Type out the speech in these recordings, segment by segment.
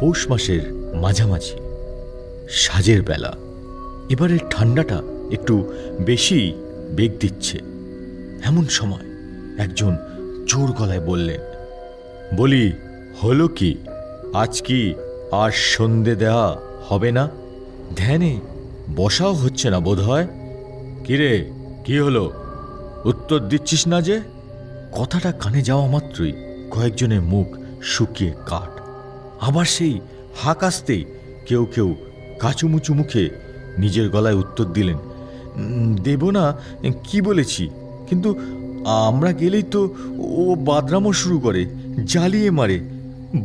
পৌষ মাসের মাঝামাঝি, সাজের বেলা। এবারের ঠান্ডাটা একটু বেশি বেগ দিচ্ছে। এমন সময় একজন জোর গলায় বললেন, বলি, হলো কি? আজ কি আর সন্ধে দেওয়া হবে না? ধ্যানে বসাও হচ্ছে না বোধ হয়? কিরে, কি হলো? উত্তর দিচ্ছিস না যে? কথাটা কানে যাওয়া মাত্রই কয়েকজনের মুখ শুকিয়ে কাঠ আবার সেই হাঁক আসতেই কেউ কেউ কাচুমুচু মুখে নিজের গলায় উত্তর দিলেন "উম, দেব না কি বলেছি? কিন্তু আমরা গেলেই তো ও বাদরামও শুরু করে জ্বালিয়ে মারে।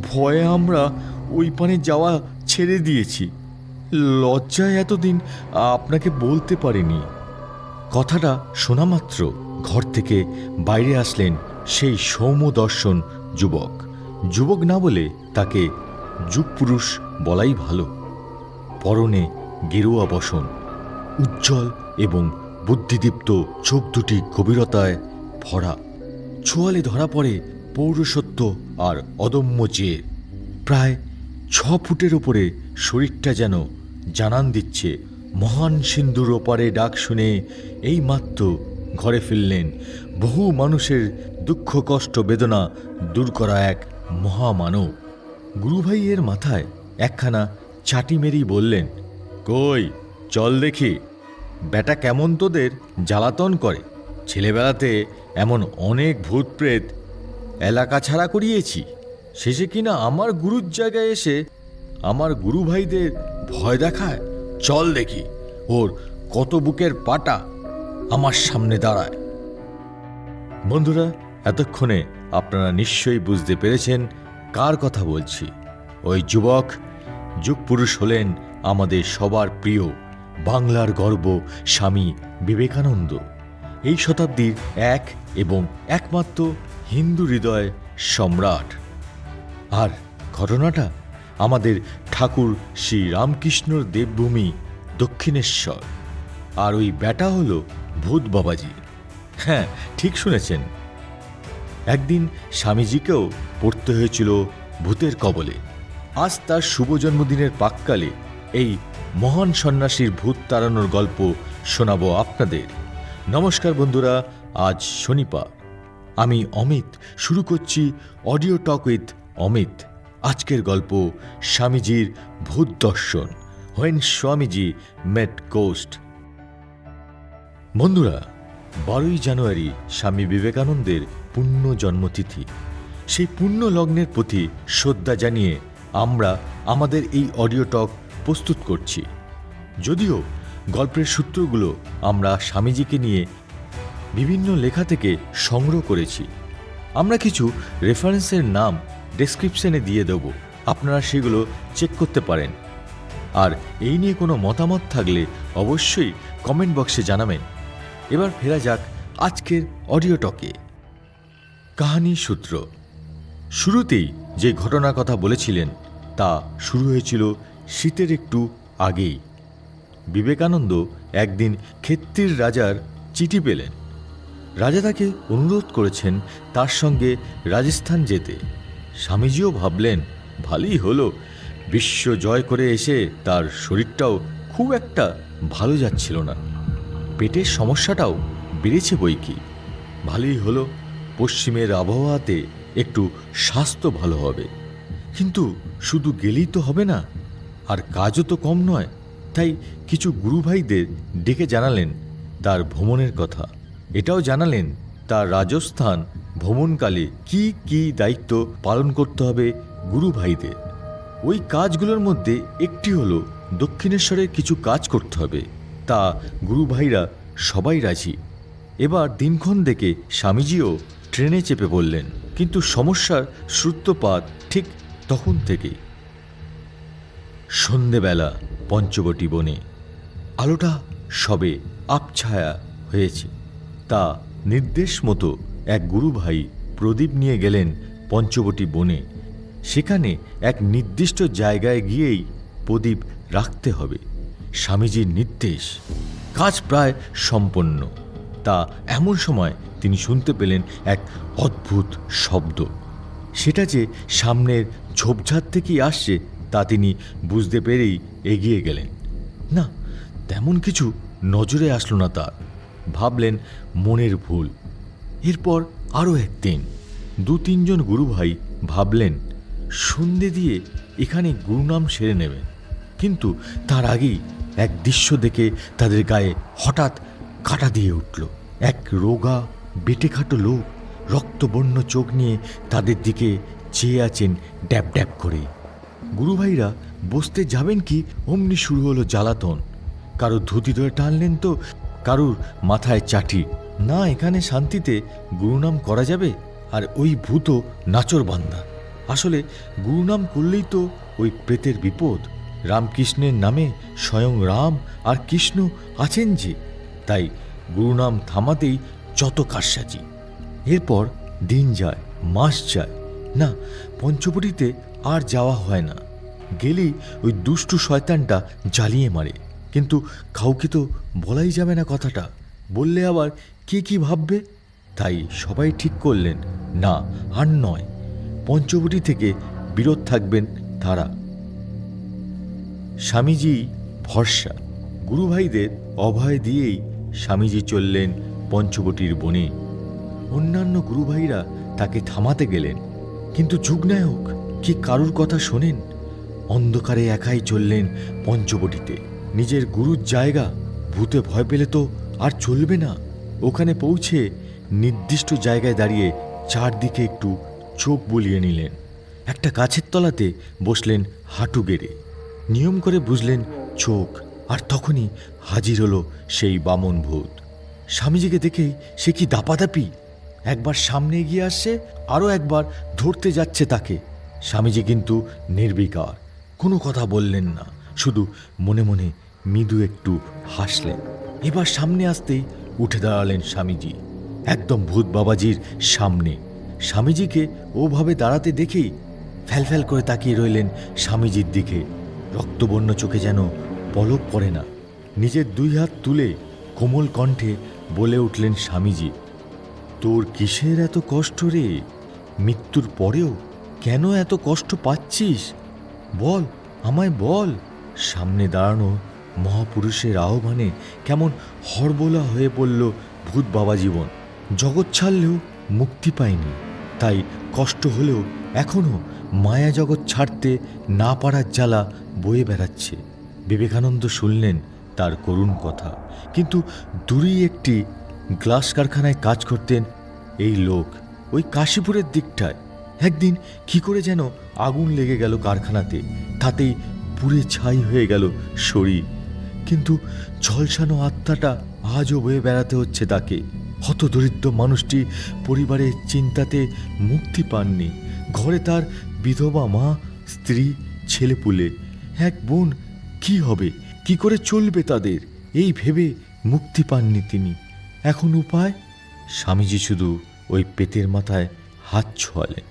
ভয়ে আমরা ওই পানে যাওয়া ছেড়ে দিয়েছি। লজ্জায় এতদিন আপনাকে বলতে পারিনি। কথাটা শোনা মাত্র ঘর থেকে বাইরে আসলেন সেই সৌম্য দর্শন যুবক। যুবক না বলে তাকে যুগপুরুষ বলাই ভালো। পরনে গেরুয়া বসন, উজ্জ্বল এবং বুদ্ধিদীপ্ত চোখ দুটি গভীরতায় ভরা। ছোয়ালে ধরা পড়ে পৌরসত্ব আর অদম্য জের। প্রায় ছ ফুটের ওপরে শরীরটা যেন জানান দিচ্ছে, মহান সিন্ধুর ওপারে ডাক শুনে এই মাত্র ঘরে ফিরলেন। বহু মানুষের দুঃখ, কষ্ট, বেদনা দূর করা এক মহামানব। গুরুভাইয়ের মাথায় একখানা চাটি মেরি বললেন, কই, চল দেখি। বেটা কেমন তোদের জ্বালাতন করে? ছেলেবেলাতে এমন অনেক ভূত প্রেত এলাকা ছাড়া করিয়েছি। শেষে কিনা আমার গুরুর জায়গায় এসে আমার গুরু ভাইদের ভয় দেখায়? চল দেখি, ওর কত বুকের পাটা আমার সামনে দাঁড়ায়। বন্ধুরা, এতক্ষণে আপনারা নিশ্চয়ই বুঝতে পেরেছেন কার কথা বলছি? ওই যুবক, যুগপুরুষ হলেন আমাদের সবার প্রিয়, বাংলার গর্ব স্বামী বিবেকানন্দ। এই শতাব্দীর এক এবং একমাত্র হিন্দু হৃদয় সম্রাট। আর ঘটনাটা? আমাদের ঠাকুর শ্রী রামকৃষ্ণর দেবভূমি দক্ষিণেশ্বর। আর ওই ব্যাটা হলো ভূত বাবাজি। হ্যাঁ ঠিক শুনেছেন। একদিন স্বামীজিকেও পড়তে হয়েছিল ভূতের কবলে। আজ তার শুভ জন্মদিনের পাককালে এই মহান সন্ন্যাসীর ভূত তাড়ানোর গল্প শোনাবো আপনাদের। নমস্কার বন্ধুরা, আজ শনিপা। আমি অমিত, শুরু করছি অডিও টক উইথ অমিত। আজকের গল্প স্বামীজির ভূত দর্শন, হোয়েন স্বামীজি মেট কোস্ট। বন্ধুরা বারোই জানুয়ারি স্বামী বিবেকানন্দের পুণ্য জন্মতিথি সেই পুণ্য লগ্নের প্রতি শ্রদ্ধা জানিয়ে আমরা আমাদের এই অডিও টক প্রস্তুত করছি। যদিও গল্পের সূত্রগুলো আমরা স্বামীজিকে নিয়ে বিভিন্ন লেখা থেকে সংগ্রহ করেছি। আমরা কিছু রেফারেন্সের নাম ডেসক্রিপশনে দিয়ে দেব। আপনারা সেগুলো চেক করতে পারেন। আর এই নিয়ে কোনো মতামত থাকলে অবশ্যই কমেন্ট বক্সে জানাবেন। এবার ফেরা যাক আজকের অডিও টকে। কাহানি সূত্র। শুরুতেই যে ঘটনার কথা বলেছিলেন, তা শুরু হয়েছিল শীতের একটু আগেই। বিবেকানন্দ একদিন ক্ষেত্রির রাজার চিঠি পেলেন। রাজা তাকে অনুরোধ করেছেন তার সঙ্গে রাজস্থান যেতে। স্বামীজিও ভাবলেন, ভালোই হলো। বিশ্ব জয় করে এসে তার শরীরটাও খুব একটা ভালো যাচ্ছিল না। পেটের সমস্যাটাও বেড়েছে বই কি? ভালোই হলো, পশ্চিমের আবহাওয়াতে একটু স্বাস্থ্য ভালো হবে। কিন্তু শুধু গেলেই তো হবে না, আর কাজও তো কম নয়। তাই কিছু গুরুভাইদের ডেকে জানালেন তার ভ্রমণের কথা। এটাও জানালেন তার রাজস্থান ভ্রমণকালে কি কি দায়িত্ব পালন করতে হবে গুরুভাইদের। ওই কাজগুলোর মধ্যে একটি হলো দক্ষিণেশ্বরের কিছু কাজ করতে হবে। তা গুরুভাইরা সবাই রাজি। এবার দিনক্ষণ দেখে স্বামীজিও ট্রেনে চেপে বললেন, কিন্তু সমস্যার সূত্রপাত ঠিক তখন থেকেই। সন্ধেবেলা পঞ্চবটি বনে আলোটা সবে আপছায়া হয়েছে। তা নির্দেশ মতো এক গুরুভাই প্রদীপ নিয়ে গেলেন পঞ্চবটি বনে। সেখানে এক নির্দিষ্ট জায়গায় গিয়েই প্রদীপ রাখতে হবে। স্বামীজির নির্দেশ। কাজ প্রায় সম্পন্ন। তা এমন সময় তিনি শুনতে পেলেন এক অদ্ভুত শব্দ। সেটা যে সামনের ঝোপঝাড় থেকেই আসছে, তা তিনি বুঝতে পেরেই এগিয়ে গেলেন। না, তেমন কিছু নজরে আসলো না তার। ভাবলেন মনের ভুল। এরপর আরও একদিন দু তিনজন গুরুভাই ভাবলেন, সন্ধে দিয়ে এখানে গুরুনাম সেরে নেবেন কিন্তু তার আগেই এক দৃশ্য দেখে তাদের গায়ে হঠাৎ কাটা দিয়ে উঠল। এক রোগা, বেটেখাটো লোক রক্তবর্ণ চোখ নিয়ে তাদের দিকে চেয়ে আছেন ড্যাব ড্যাব করে। গুরুভাইরা, বসতে যাবেন কি? অমনি শুরু হলো জ্বালাতন। কারও ধুতি ধরে টানলেন তো, কারুর মাথায় চাটি। না, এখানে শান্তিতে গুরুনাম করা যাবে? আর ওই ভূত নাচর বান্দা আসলে গুরুনাম করলেই তো ওই প্রেতের বিপদ। রামকৃষ্ণের নামে স্বয়ং রাম আর কৃষ্ণ আছেন যে, তাই গুরুনাম থামাতেই যত কারসাজি। এরপর দিন যায়, মাস যায়। না, পঞ্চবটিতে আর যাওয়া হয় না। গেলেই ওই দুষ্টু শয়তানটা জ্বালিয়ে মারে। কিন্তু কাউকে তো বলাই যাবে না কথাটা। বললে আবার কে কি ভাববে? তাই সবাই ঠিক করলেন, না, আর নয়। পঞ্চবটি থেকে বিরত থাকবেন তারা। স্বামীজি ভরসা। গুরুভাইদের অভয় দিয়েই স্বামীজি চললেন পঞ্চবটির বনে। অন্যান্য গুরুভাইরা তাকে থামাতে গেলেন। কিন্তু যুগনায়ক, কি কারুর কথা শোনেন? অন্ধকারে একাই চললেন পঞ্চবটিতে। নিজের গুরুর জায়গা, ভূতে ভয় পেলে তো আর চলবে না। ওখানে পৌঁছে নির্দিষ্ট জায়গায় দাঁড়িয়ে চারদিকে একটু চোখ বুলিয়ে নিলেন। একটা গাছের তলাতে বসলেন হাঁটু গেড়ে। নিয়ম করে বুঝলেন চোখ, আর তখনই হাজির হলো সেই বামন ভূত। স্বামীজিকে দেখেই সে কি দাপাদাপি? একবার সামনে এগিয়ে আসছে, আরও একবার ধরতে যাচ্ছে তাকে। স্বামীজি কিন্তু নির্বিকার, কোনো কথা বললেন না, শুধু মনে মনে মৃদু একটু হাসলেন। এবার সামনে আসতেই উঠে দাঁড়ালেন স্বামীজি, একদম ভূত বাবাজির সামনে। স্বামীজিকে ওভাবে দাঁড়াতে দেখেই ফ্যালফ্যাল করে তাকিয়ে রইলেন স্বামীজির দিকে। রক্তবর্ণ চোখে যেন পলক পড়ে না। নিজের দুই হাত তুলে কোমল কণ্ঠে বলে উঠলেন স্বামীজি, তোর কিসের এত কষ্ট রে? মৃত্যুর পরেও কেন এত কষ্ট পাচ্ছিস? বল, আমায় বল। সামনে দাঁড়ানো মহাপুরুষের আহ্বানে কেমন হরবোলা হয়ে পড়ল ভূত বাবা জীবন। জগৎ ছাড়লেও মুক্তি পায়নি। তাই কষ্ট হলেও এখনও মায়া জগৎ ছাড়তে না পারার জ্বালা বয়ে বেড়াচ্ছে। বিবেকানন্দ শুনলেন তার করুণ কথা। কিন্তু দূরেই একটি গ্লাস কারখানায় কাজ করতেন এই লোক ওই কাশীপুরের দিকটায়। একদিন কি করে যেন আগুন লেগে গেল কারখানাতে, তাতেই পুড়ে ছাই হয়ে গেল শরীর। কিন্তু ঝলসানো আত্মাটা আজও বয়ে বেড়াতে হচ্ছে তাকে। হত দরিদ্র মানুষটি পরিবারের চিন্তাতে মুক্তি পাননি। ঘরে তার বিধবা মা, স্ত্রী, ছেলেপুলে। এক বোন, কি হবে? কি করে চলবে তাদের? এই ভেবে মুক্তি পাননি তিনি। এখন উপায়? স্বামীজি শুধু ওই পেটের মাথায় হাত ছোঁয়ালেন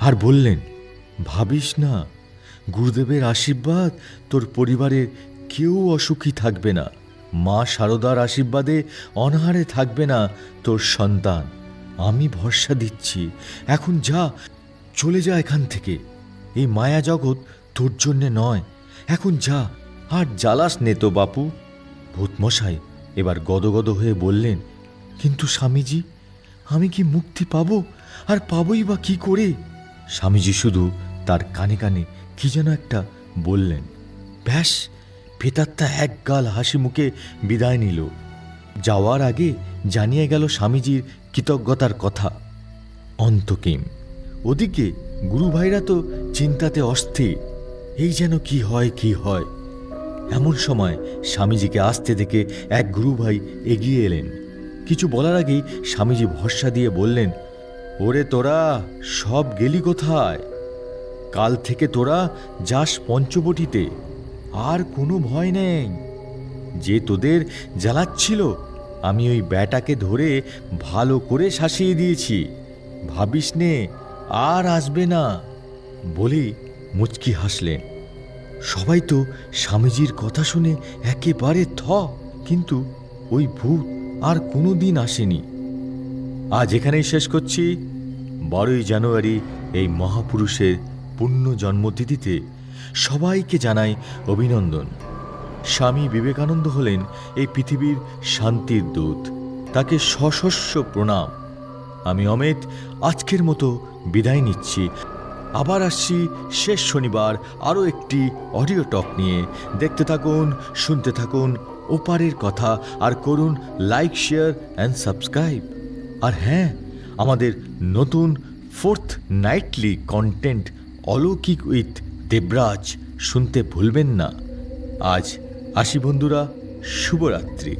আর বললেন, ভাবিস না, গুরুদেবের আশীর্বাদ তোর পরিবারের কেউ অসুখী থাকবে না। মা শারদার আশীর্বাদে অনাহারে থাকবে না তোর সন্তান। আমি ভরসা দিচ্ছি। এখন যা, চলে যা এখান থেকে। এই মায়া জগৎ তোর জন্যে নয়। এখন যা, আর জ্বালাস নে তো বাপু। ভূতমশাই এবার গদগদ হয়ে বললেন, কিন্তু স্বামীজি, আমি কি মুক্তি পাব? আর পাবই বা কি করে? স্বামীজি শুধু তার কানে কানে কি যেন একটা বললেন, ব্যাস ভেতাত্তা এক গাল হাসি মুখে বিদায় নিল। যাওয়ার আগে জানিয়ে গেল স্বামীজির কৃতজ্ঞতার কথা। অন্তকিম, ওদিকে গুরু ভাইরা তো চিন্তাতে অস্থির। এই যেন কি হয় কি হয়? এমন সময় স্বামীজিকে আসতে দেখে এক গুরু ভাই এগিয়ে এলেন। কিছু বলার আগেই স্বামীজি ভরসা দিয়ে বললেন, ওরে তোরা, সব গেলি কোথায়? কাল থেকে তোরা যাস পঞ্চবটিতে। আর কোনো ভয় নেই। যে তোদের জ্বালাচ্ছিল, আমি ওই ব্যাটাকে ধরে ভালো করে শাসিয়ে দিয়েছি। ভাবিস নে, আর আসবে না। বলেই মুচকি হাসলেন সবাই তো স্বামীজির কথা শুনে একেবারে থ, কিন্তু ওই ভূত আর কোনো দিন আসেনি। আজ এখানেই শেষ করছি। বারোই জানুয়ারি এই মহাপুরুষের পুণ্য জন্মতিথিতে সবাইকে জানাই অভিনন্দন। স্বামী বিবেকানন্দ হলেন এই পৃথিবীর শান্তির দূত। তাকে সশস্য প্রণাম। আমি অমিত, আজকের মতো বিদায় নিচ্ছি। আবার আসছি শেষ শনিবার আরও একটি অডিও টক নিয়ে। দেখতে থাকুন, শুনতে থাকুন, ওপারের কথা, আর করুন লাইক, শেয়ার, অ্যান্ড সাবস্ক্রাইব। আর হ্যাঁ আমাদের নতুন ফোর্থ নাইটলি কন্টেন্ট অলৌকিক উইথ দেবরাজ শুনতে ভুলবেন না। আজ আসি বন্ধুরা শুভরাত্রি।